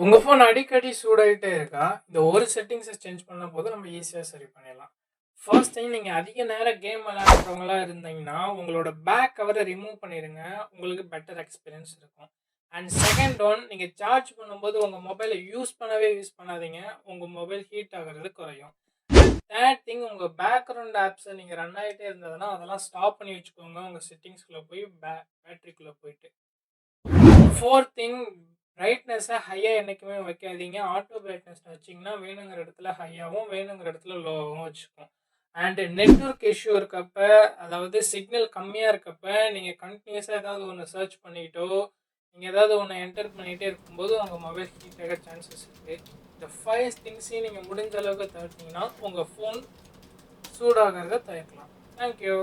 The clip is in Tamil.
உங்கள் ஃபோன் அடிக்கடி சூடாகிட்டே இருக்கா? இந்த ஒரு செட்டிங்ஸை சேஞ்ச் பண்ண போது நம்ம ஈஸியாக சரி பண்ணிடலாம். ஃபர்ஸ்ட் டைம் நீங்கள் அதிக நேரம் கேம் விளையாடுறவங்களா இருந்தீங்கன்னா, உங்களோட பேக் கவரை ரிமூவ் பண்ணிடுங்க உங்களுக்கு பெட்டர் எக்ஸ்பீரியன்ஸ் இருக்கும். அண்ட் செகண்ட் ஒன் நீங்கள் சார்ஜ் பண்ணும்போது உங்கள் மொபைலை யூஸ் பண்ணவே யூஸ் பண்ணாதீங்க. உங்கள் மொபைல் ஹீட் ஆகுறது குறையும். தேர்ட் திங் உங்கள் பேக்ரவுண்ட் ஆப்ஸை நீங்கள் ரன் ஆகிட்டே இருந்ததுன்னா, அதெல்லாம் ஸ்டாப் பண்ணி வச்சுக்கோங்க. உங்கள் செட்டிங்ஸ்குள்ளே போய் பே பேட்ரிக்குள்ளே போயிட்டு. ஃபோர்த் திங் ரைட்னஸை ஹையாக என்றைக்குமே வைக்காதீங்க. ஆட்டோ பிரைட்னஸ் வச்சீங்கன்னா, வேணுங்கிற இடத்துல ஹையாகவும் வேணுங்கிற இடத்துல லோவாகவும் வச்சுக்கும். அண்டு நெட்வொர்க் இஷ்யூ இருக்கப்ப, அதாவது சிக்னல் கம்மியாக இருக்கப்ப, நீங்கள் கண்டினியூஸாக ஏதாவது ஒன்று சர்ச் பண்ணிக்கிட்டோ நீங்கள் ஏதாவது ஒன்று என்டர் பண்ணிகிட்டே இருக்கும்போது, உங்கள் மொபைல் ஹீட் ஆக சான்சஸ் இருக்குது இந்த ஃபைவ் திங்ஸையும் நீங்கள் முடிஞ்ச அளவுக்கு தவிர்த்திங்கன்னா உங்கள் ஃபோன் சூடாகிறத தவிர்க்கலாம். Thank you.